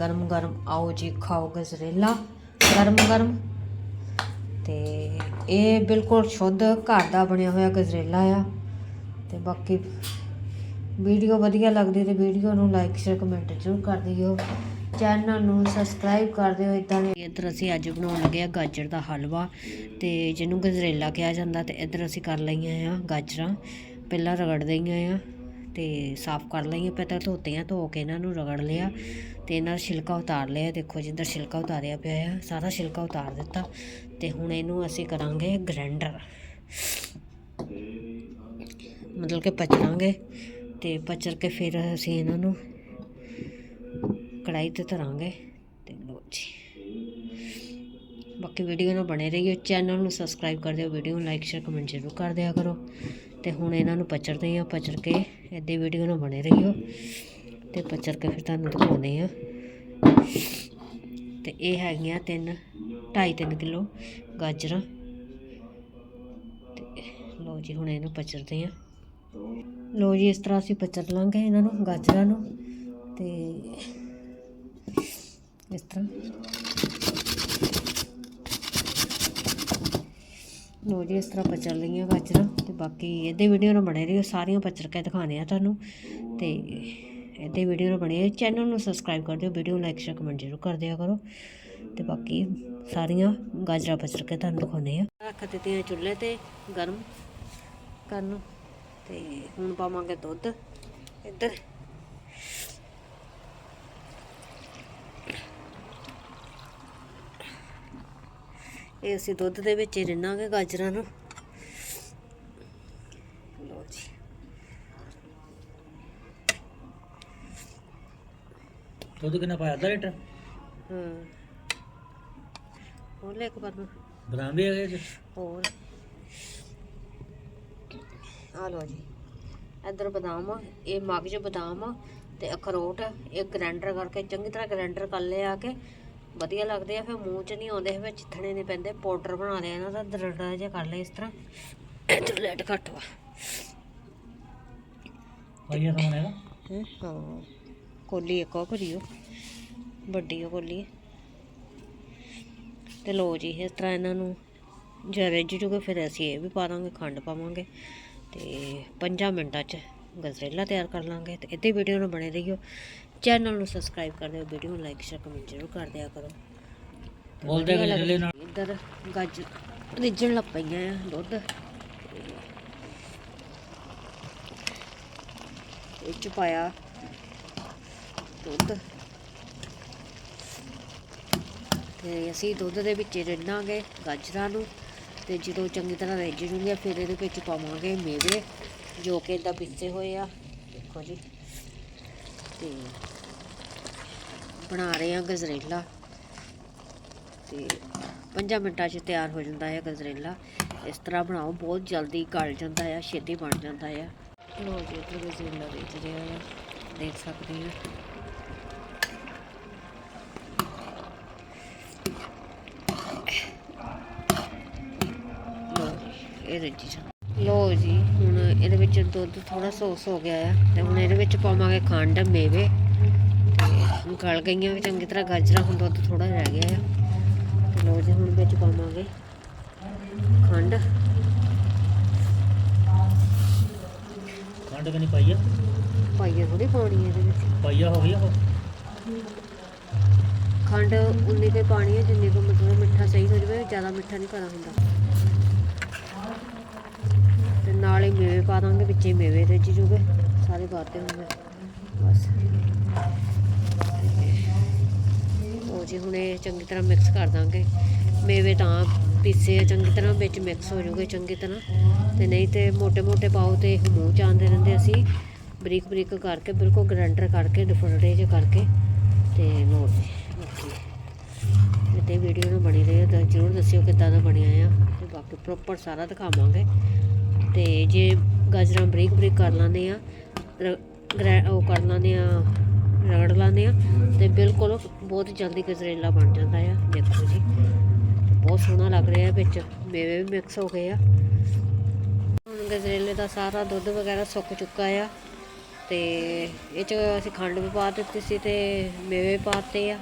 ਗਰਮ ਗਰਮ ਆਓ ਜੀ, ਖਾਓ ਗਜਰੇਲਾ। ਗਰਮ ਗਰਮ। ਤੇ ਇਹ ਬਿਲਕੁਲ ਸ਼ੁੱਧ ਘਰ ਦਾ ਬਣਿਆ ਹੋਇਆ ਗਜਰੇਲਾ ਆ। ਤੇ ਬਾਕੀ ਵੀਡੀਓ ਵਧੀਆ ਲੱਗਦੀ ਤੇ ਵੀਡੀਓ ਨੂੰ ਲਾਈਕ ਸ਼ੇਅਰ ਕਮੈਂਟ ਜ਼ਰੂਰ ਕਰ ਦਿਓ। ਚੈਨਲ ਨੂੰ ਸਬਸਕ੍ਰਾਈਬ ਕਰ ਦਿਓ ਇਦਾਂ ਦੇ। ਇੱਧਰ ਅਸੀਂ ਅੱਜ ਬਣਾਉਣ ਲੱਗੇ ਆ ਗਾਜਰ ਦਾ ਹਲਵਾ ਤੇ ਜਿਹਨੂੰ ਗਜਰੇਲਾ ਕਿਹਾ ਜਾਂਦਾ ਤੇ ਇੱਧਰ ਅਸੀਂ ਕਰ ਲਈਆਂ ਆ ਗਾਜਰਾਂ। ਪਹਿਲਾਂ ਰਗੜ ਦਈਆਂ ਆ। ਤੇ ਸਾਫ਼ ਕਰ ਲਈਆਂ ਪਹਿਲਾਂ ਧੋਤੀਆਂ ਧੋ ਕੇ ਇਹਨਾਂ ਨੂੰ ਰਗੜ ਲਿਆ ਤੇ ਇਹਨਾਂ ਦਾ ਛਿਲਕਾ ਉਤਾਰ ਲਿਆ। ਦੇਖੋ ਜਿੱਦਾਂ ਛਿਲਕਾ ਉਤਾਰਿਆ ਪਿਆ ਆ, ਸਾਰਾ ਛਿਲਕਾ ਉਤਾਰ ਦਿੱਤਾ ਤੇ ਹੁਣ ਇਹਨੂੰ ਅਸੀਂ ਕਰਾਂਗੇ ਗ੍ਰਾਈਂਡਰ ਮਤਲਬ ਕਿ ਪਚਾਂਗੇ ਤੇ ਪਚਰ ਕੇ ਫਿਰ ਅਸੀਂ ਇਹਨਾਂ ਨੂੰ ਕੜਾਈ ਤੇ ਧਰਾਂਗੇ ਤੇ ਲੋ ਜੀ। ਬਾਕੀ ਵੀਡੀਓ ਨਾਲ ਬਣੇ ਰਹੀਓ ਚੈਨਲ ਨੂੰ ਸਬਸਕ੍ਰਾਈਬ ਕਰ ਦਿਓ ਵੀਡੀਓ ਨੂੰ ਲਾਈਕ ਸ਼ੇਅਰ ਕਮੈਂਟ ਜ਼ਰੂਰ ਕਰ ਦਿਆ ਕਰੋ। ਤੇ ਹੁਣ ਇਹਨਾਂ ਨੂੰ ਪਚਰਦੇ ਆ ਪਚਰ ਕੇ ਇੱਦਾਂ ਵੀਡੀਓ ਨਾਲ ਬਣੇ ਰਹੀਓ ਤੇ ਪਚਰ ਕੇ ਫਿਰ ਤੁਹਾਨੂੰ ਦਿਖਾਉਂਦੇ ਆ ਤੇ ਇਹ ਹੈਗੀਆਂ ਤਿੰਨ 2.5 3 ਕਿਲੋ ਗਾਜਰਾਂ। ਤੇ ਲੋ ਜੀ, ਹੁਣ ਇਹਨੂੰ ਪਚਰਦੇ ਆ ਲੋ ਜੀ, ਇਸ ਤਰ੍ਹਾਂ ਅਸੀਂ ਪਚਰ ਲਾਂਗੇ ਇਹਨਾਂ ਨੂੰ, ਗਾਜਰਾਂ ਨੂੰ। ਤੇ ਇਸ ਤਰ੍ਹਾਂ। ਲੋ ਜੀ, ਇਸ ਤਰ੍ਹਾਂ ਪਚਰ ਲਈਆਂ ਗਾਜਰਾਂ। ਬਾਕੀ ਇਹਦੇ ਵੀਡੀਓ ਨਾਲ ਬਣੇ ਰਹੀਓ ਸਾਰੀਆਂ ਪਚਰ ਕੇ ਦਿਖਾਣੇ ਆ ਤੁਹਾਨੂੰ। ਤੇ ਇਹਦੇ ਵੀਡੀਓ ਨਾਲ ਬਣੇ ਚੈਨਲ ਨੂੰ ਸਬਸਕ੍ਰਾਈਬ ਕਰ ਦਿਓ ਵੀਡੀਓ ਲਾਈਕ ਸ਼ੇਅਰ ਕਮੈਂਟ ਜ਼ਰੂਰ ਕਰ ਦਿਆ ਕਰੋ। ਤੇ ਬਾਕੀ ਸਾਰੀਆਂ ਗਾਜਰਾਂ ਪਚਰ ਤੁਹਾਨੂੰ ਦਿਖਾਉਣੇ ਆ। ਰੱਖ ਦਿੱਤੀਆਂ ਚੁੱਲ੍ਹੇ ਤੇ ਗਰਮ ਕਰਨ। ਤੇ ਹੁਣ ਪਾਵਾਂਗੇ ਦੁੱਧ। ਇੱਧਰ। ਇਹ ਅਸੀਂ ਦੁੱਧ ਦੇ ਵਿੱਚ ਹੀ ਰਿੰਨਾਂਗੇ ਗਾਜਰਾਂ ਨੂੰ ਲਓ ਜੀ ਦੁੱਧ ਕਿੰਨਾ ਪਾਇਆ? ਅੱਧਾ ਲੀਟਰ? ਹਾਂ। ਹੋਰ ਲੈ ਕੇ ਪਰਨਾ ਬਦਾਮ ਵੀ ਹੈਗੇ ਜੀ ਹੋਰ। ਆ ਲਓ ਜੀ। ਇੱਧਰ ਬਦਾਮ ਆ, ਇਹ ਮਗਜ ਬਦਾਮ ਆ ਤੇ ਅਖਰੋਟ ਇਹ ਗ੍ਰਾਈਂਡਰ ਕਰਕੇ ਚੰਗੀ ਤਰ੍ਹਾਂ ਗ੍ਰਾਈਂਡਰ ਕਰ ਲਿਆ ਕੇ ਵਧੀਆ ਲੱਗਦੇ ਆ ਫਿਰ ਮੂੰਹ 'ਚ ਨਹੀਂ ਆਉਂਦੇ ਵਿੱਚ ਥਣੇ ਨਹੀਂ ਪੈਂਦੇ ਪਾਊਡਰ ਬਣਾ ਲਿਆ ਇਹਨਾਂ ਦਾ ਦਰੜਾ ਜਿਹਾ ਕਰ ਲਿਆ ਇਸ ਤਰ੍ਹਾਂ। ਇੱਧਰ ਲੈਟ ਘੱਟ ਵਾ। ਪਾਈਆ ਸਮਾਨ ਹੈਗਾ ਹੈਂ? ਕੋਲੀ ਇੱਕ ਉਹ। ਕਰਿਓ ਵੱਡੀ ਉਹ ਕੋਲੀ। ਤੇ ਲੋ ਜੀ ਇਸ ਤਰ੍ਹਾਂ ਇਹਨਾਂ ਨੂੰ ਜੇ ਰਿੱਝ ਜੂਗੇ ਫਿਰ ਅਸੀਂ ਇਹ ਵੀ ਪਾ ਦਾਂਗੇ ਖੰਡ ਪਾਵਾਂਗੇ। ਤੇ 5 ਮਿੰਟਾਂ 'ਚ ਗਜਰੇਲਾ ਤਿਆਰ ਕਰ ਲਾਂਗੇ। ਤੇ ਇੱਥੇ ਵੀਡੀਓ ਨੂੰ ਬਣੇ ਰਹੀਓ। ਚੈਨਲ ਨੂੰ ਸਬਸਕ੍ਰਾਈਬ ਕਰ ਦਿਓ ਵੀਡੀਓ ਨੂੰ ਲਾਈਕ ਸ਼ੇਅਰ ਕਮੈਂਟ ਜ਼ਰੂਰ ਕਰ ਦਿਆ ਕਰੋ। ਬੋਲਦੇ ਗਜਰੇਲੇ ਨਾਲ। ਇੱਧਰ ਗੱਜ ਰਿੱਝਣ ਲੱਗ ਪਈਆਂ ਆ ਦੁੱਧ। ਇਹ ਚ ਪਾਇਆ ਦੁੱਧ। ਤੇ ਅਸੀਂ ਦੁੱਧ ਦੇ ਵਿੱਚ ਰਿੰਨਾਂਗੇ ਗਾਜਰਾਂ ਨੂੰ ਤੇ ਜਦੋਂ ਚੰਗੀ ਤਰ੍ਹਾਂ ਰਿੱਝ ਜੂਗੀਆਂ ਫਿਰ ਇਹਦੇ ਵਿੱਚ ਪਾਵਾਂਗੇ ਮੇਵੇ, ਜੋ ਕਿ ਇਦਾਂ ਪਿੱਸੇ ਹੋਏ ਆ। ਦੇਖੋ ਜੀ। ਤੇ ਬਣਾ ਰਹੇ ਆ ਗਜਰੇਲਾ। ਤੇ 5 ਮਿੰਟਾਂ 'ਚ ਤਿਆਰ ਹੋ ਜਾਂਦਾ ਹੈ ਗਜਰੇਲਾ। ਇਸ ਤਰ੍ਹਾਂ ਬਣਾਓ, ਬਹੁਤ ਜਲਦੀ ਗਲ ਜਾਂਦਾ ਆ, ਛੇਤੀ ਬਣ ਜਾਂਦਾ ਆ। ਲੋ ਜੀ, ਇੱਧਰ ਗਜਰੇਲਾ ਵੇਚ ਰਿਹਾ ਆ। ਦੇਖ ਸਕਦੇ ਆ ਲੋ ਜੀ ਇਹ ਰੱਜੀ ਜਾ ਲੋ ਜੀ ਹੁਣ ਇਹਦੇ ਵਿੱਚ ਦੁੱਧ ਥੋੜਾ ਸੋਸ ਹੋ ਗਿਆ ਆ ਤੇ ਹੁਣ ਇਹਦੇ ਵਿੱਚ ਪਾਵਾਂਗੇ ਖੰਡ ਮੇਵੇ ਤੇ ਗਲ ਗਈਆਂ ਵੀ ਚੰਗੀ ਤਰ੍ਹਾਂ ਗਾਜਰਾਂ ਹੁਣ ਦੁੱਧ ਥੋੜਾ ਰਹਿ ਗਿਆ ਆ। ਤੇ ਲੋ ਜੀ ਹੁਣ ਵਿੱਚ ਪਾਵਾਂਗੇ ਖੰਡ। ਖੰਡ ਕਿੰਨੀ ਪਾਈਆ ਪਾਈਆ ਥੋੜੀ ਪਾਉਣੀ ਹੈ ਇਹਦੇ ਵਿੱਚ। ਪਾਈਆ ਹੋ ਗਈ ਉਹ? ਖੰਡ ਉਨੀ ਕੁ ਪਾਣੀ ਹੈ ਜਿੰਨੀ ਕੁ ਮਤਲਬ ਮਿੱਠਾ ਸਹੀ ਹੋ ਜਾਵੇ ਜ਼ਿਆਦਾ ਮਿੱਠਾ ਨਹੀਂ ਪਾਣਾ ਹੁੰਦਾ। ਨਾਲ ਹੀ ਮੇਵੇ ਪਾ ਦਾਂਗੇ, ਵਿੱਚੇ ਮੇਵੇ ਰਿੱਝ ਜੂਗੇ, ਸਾਰੇ ਪਾਤੇ ਹੋਣਗੇ। ਬਸ। ਉਹ ਜੀ ਹੁਣ ਇਹ ਚੰਗੀ ਤਰ੍ਹਾਂ ਮਿਕਸ ਕਰ ਦਾਂਗੇ। ਮੇਵੇ ਤਾਂ ਪੀਸੇ ਚੰਗੀ ਤਰ੍ਹਾਂ ਵਿੱਚ ਮਿਕਸ ਹੋ ਜੂਗੇ ਚੰਗੀ ਤਰ੍ਹਾਂ। ਤੇ ਨਹੀਂ ਤੇ ਮੋਟੇ ਮੋਟੇ ਪਾਓ ਤੇ ਮੂੰਹ ਚ ਆਂਦੇ ਰਹਿੰਦੇ ਅਸੀਂ। ਬਰੀਕ ਬਰੀਕ ਕਰਕੇ, ਬਿਲਕੁਲ ਗ੍ਰੈਂਡਰ ਕਰਕੇ ਡਿਫਰਡੇ ਜੇ ਕਰਕੇ। ਤੇ ਮੋੜ ਜੀ ਓਕੇ ਵੀਡੀਓ ਨੂੰ ਬਣੀ ਰਹੇ ਤਾਂ ਜਰੂਰ ਦੱਸਿਓ ਕਿੱਦਾਂ ਦਾ ਬਣਿਆ ਆ। ਤੇ ਬਾਕੀ ਪ੍ਰੋਪਰ ਸਾਰਾ ਦਿਖਾਵਾਂਗੇ। ਤੇ ਜੇ ਗਾਜਰਾਂ ਬਰੀਕ ਬਰੀਕ ਕਰ ਲਾਂਦੇ ਆ, ਰ- ਗ੍ਰੈ- ਉਹ ਕਰ ਲਾਂਦੇ ਆ, ਰਗੜ ਲਾਂਦੇ ਆ, ਤੇ ਬਿਲਕੁਲ ਬਹੁਤ ਜਲਦੀ ਗਜਰੇਲਾ ਬਣ ਜਾਂਦਾ ਆ, ਦੇਖੋ ਜੀ। ਬਹੁਤ ਸੋਹਣਾ ਲੱਗ ਰਿਹਾ ਵਿੱਚ, ਮੇਵੇ ਵੀ ਮਿਕਸ ਹੋ ਗਏ ਆ। ਹੁਣ ਗਜਰੇਲੇ ਦਾ ਸਾਰਾ ਦੁੱਧ ਵਗੈਰਾ ਸੁੱਕ ਚੁੱਕਾ ਆ, ਤੇ ਇਹ ਚ ਅਸੀਂ ਖੰਡ ਵੀ ਪਾ ਦਿੱਤੀ ਸੀ ਤੇ ਮੇਵੇ ਪਾਤੇ ਆ।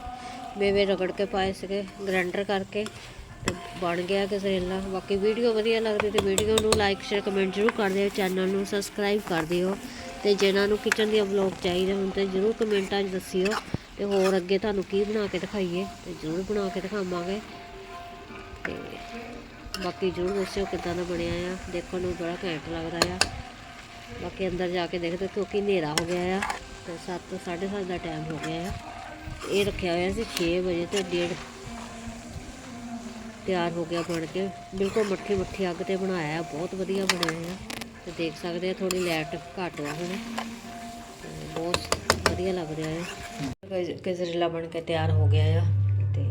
ਮੇਵੇ ਰਗੜ ਕੇ ਪਾਏ ਸੀਗੇ ਗ੍ਰਾਈਂਡਰ ਕਰਕੇ ਤੇ ਬਣ ਗਿਆ ਗਜਰੇਲਾ ਬਾਕੀ ਵੀਡੀਓ ਵਧੀਆ ਲੱਗਦੀ ਤੇ ਵੀਡੀਓ ਨੂੰ ਲਾਈਕ ਸ਼ੇਅਰ ਕਮੈਂਟ ਜ਼ਰੂਰ ਕਰ ਦਿਓ। ਚੈਨਲ ਨੂੰ ਸਬਸਕ੍ਰਾਈਬ ਕਰ ਦਿਓ। ਤੇ ਜਿਨ੍ਹਾਂ ਨੂੰ ਕਿਚਨ ਦੀਆਂ ਵਲੌਗ ਚਾਹੀਦੇ ਹੋਣ ਤੇ ਜ਼ਰੂਰ ਕਮੈਂਟਾਂ 'ਚ ਦੱਸਿਓ। ਤੇ ਹੋਰ ਅੱਗੇ ਤੁਹਾਨੂੰ ਕੀ ਬਣਾ ਕੇ ਦਿਖਾਈਏ ਤੇ ਜ਼ਰੂਰ ਬਣਾ ਕੇ ਦਿਖਾਵਾਂਗੇ। ਤੇ ਬਾਕੀ ਜ਼ਰੂਰ ਦੱਸਿਓ ਕਿੱਦਾਂ ਦਾ ਬਣਿਆ ਆ। ਦੇਖਣ ਨੂੰ ਬੜਾ ਘੈਂਟ ਲੱਗਦਾ ਆ। ਬਾਕੀ ਅੰਦਰ ਜਾ ਕੇ ਦੇਖਦੇ ਕਿਉਂਕਿ ਹਨੇਰਾ ਹੋ ਗਿਆ ਆ। ਤੇ 7 7:30 ਦਾ ਟਾਈਮ ਹੋ ਗਿਆ ਆ। ਇਹ ਰੱਖਿਆ ਹੋਇਆ ਸੀ 6 ਵਜੇ ਤੇ ਡੇਢ ਤਿਆਰ ਹੋ ਗਿਆ ਬਣ ਕੇ। ਬਿਲਕੁਲ ਮੱਠੀ ਮੱਠੀ ਅੱਗ ਤੇ ਬਣਾਇਆ, ਬਹੁਤ ਵਧੀਆ ਬਣਿਆ ਆ ਤੇ ਦੇਖ ਸਕਦੇ ਆ ਥੋੜੀ ਲਾਈਟ ਘੱਟ ਆ ਹੁਣ। ਬਹੁਤ ਵਧੀਆ ਲੱਗ ਰਿਹਾ ਹੈ। ਗਜਰੇਲਾ ਬਣ ਕੇ ਤਿਆਰ ਹੋ ਗਿਆ ਆ। ਤੇ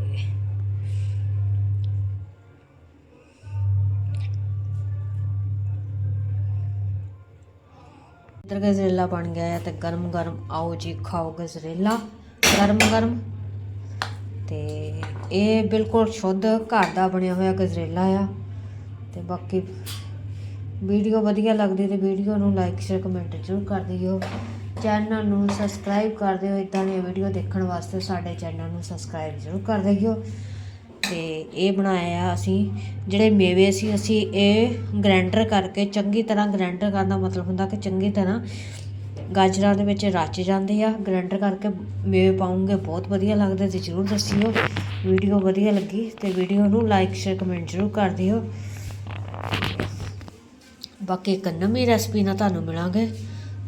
ਇਧਰ ਗਜਰੇਲਾ ਬਣ ਗਿਆ ਹੈ ਤੇ ਗਰਮ ਗਰਮ ਆਓ ਜੀ, ਖਾਓ ਗਜਰੇਲਾ। ਗਰਮ ਗਰਮ ਤੇ ਇਹ ਬਿਲਕੁਲ ਸ਼ੁੱਧ ਘਰ ਦਾ ਬਣਿਆ ਹੋਇਆ ਗਜਰੇਲਾ ਆ। ਤੇ ਬਾਕੀ ਵੀਡੀਓ ਵਧੀਆ ਲੱਗਦੀ ਤੇ ਵੀਡੀਓ ਨੂੰ ਲਾਈਕ ਸ਼ੇਅਰ ਕਮੈਂਟ ਜ਼ਰੂਰ ਕਰ ਦਿਓ। ਚੈਨਲ ਨੂੰ ਸਬਸਕ੍ਰਾਈਬ ਕਰ ਦਿਓ। ਇਦਾਂ ਦੀਆਂ ਵੀਡੀਓ ਦੇਖਣ ਵਾਸਤੇ ਸਾਡੇ ਚੈਨਲ ਨੂੰ ਸਬਸਕ੍ਰਾਈਬ ਜ਼ਰੂਰ ਕਰ ਦਿਓ। ਤੇ ਇਹ ਬਣਾਇਆ ਆ ਅਸੀਂ, ਜਿਹੜੇ ਮੇਵੇ ਸੀ, ਅਸੀਂ ਇਹ ਗ੍ਰਾਈਂਡਰ ਕਰਕੇ ਚੰਗੀ ਤਰ੍ਹਾਂ ਗ੍ਰਾਈਂਡਰ ਕਰਨ ਦਾ ਮਤਲਬ ਹੁੰਦਾ ਕਿ ਚੰਗੀ ਤਰ੍ਹਾਂ ਗਾਜਰਾਂ ਦੇ ਵਿੱਚ ਰਚ ਜਾਂਦੇ ਆ, ਗਰੈਂਡਰ ਕਰਕੇ ਮੇਵੇ ਪਾਉਂਗੇ, ਬਹੁਤ ਵਧੀਆ ਲੱਗਦੇ ਤੇ ਜ਼ਰੂਰ ਦੱਸਿਓ। ਵੀਡੀਓ ਵਧੀਆ ਲੱਗੀ ਤੇ ਵੀਡੀਓ ਨੂੰ ਲਾਈਕ ਸ਼ੇਅਰ ਕਮੈਂਟ ਜ਼ਰੂਰ ਕਰ ਦਿਓ। ਬਾਕੀ ਇੱਕ ਨਵੀਂ ਰੈਸਪੀ ਨਾਲ ਤੁਹਾਨੂੰ ਮਿਲਾਂਗੇ।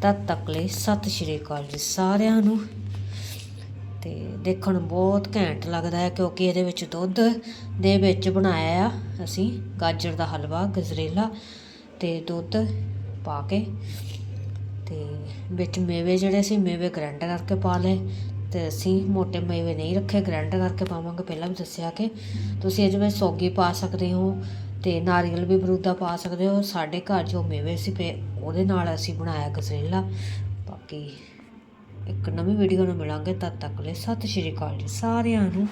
ਤਦ ਤੱਕ ਲਈ ਸਤਿ ਸ਼੍ਰੀ ਅਕਾਲ ਜੀ ਸਾਰਿਆਂ ਨੂੰ। ਤੇ ਦੇਖਣ ਨੂੰ ਬਹੁਤ ਘੈਂਟ ਲੱਗਦਾ ਹੈ, ਕਿਉਂਕਿ ਇਹਦੇ ਵਿੱਚ ਦੁੱਧ ਦੇ ਵਿੱਚ ਬਣਾਇਆ ਆ ਅਸੀਂ, ਗਾਜਰ ਦਾ ਹਲਵਾ, ਗਜਰੇਲਾ ਤੇ ਦੁੱਧ ਪਾ ਕੇ। ਤੇ ਵਿੱਚ ਮੇਵੇ ਜਿਹੜੇ ਸੀ, ਮੇਵੇ ਗ੍ਰਾਈਂਡ ਕਰਕੇ ਪਾ ਲਏ ਤੇ ਅਸੀਂ ਮੋٹے ਮੇਵੇ ਨਹੀਂ ਰੱਖੇ ਗ੍ਰਾਈਂਡ ਕਰਕੇ ਪਾਵਾਂਗੇ। ਪਹਿਲਾਂ ਵੀ ਦੱਸਿਆ ਕਿ ਤੁਸੀਂ ਇਹਦੇ ਵਿੱਚ ਸੌਗੀ ਪਾ ਸਕਦੇ ਹੋ ਤੇ ਨਾਰੀਅਲ ਵੀ ਬਰੂਦਾ ਪਾ ਸਕਦੇ ਹੋ। ਸਾਡੇ ਘਰ ਜੋ ਮੇਵੇ ਸੀ ਪਏ ਉਹਦੇ ਨਾਲ ਅਸੀਂ ਬਣਾਇਆ ਗਜਰੇਲਾ। ਬਾਕੀ ਇੱਕ ਨਵੀਂ ਵੀਡੀਓ ਨਾਲ ਮਿਲਾਂਗੇ। ਤਦ ਤੱਕ ਲਈ ਸਤਿ ਸ਼੍ਰੀ ਅਕਾਲ ਜੀ ਸਾਰਿਆਂ ਨੂੰ।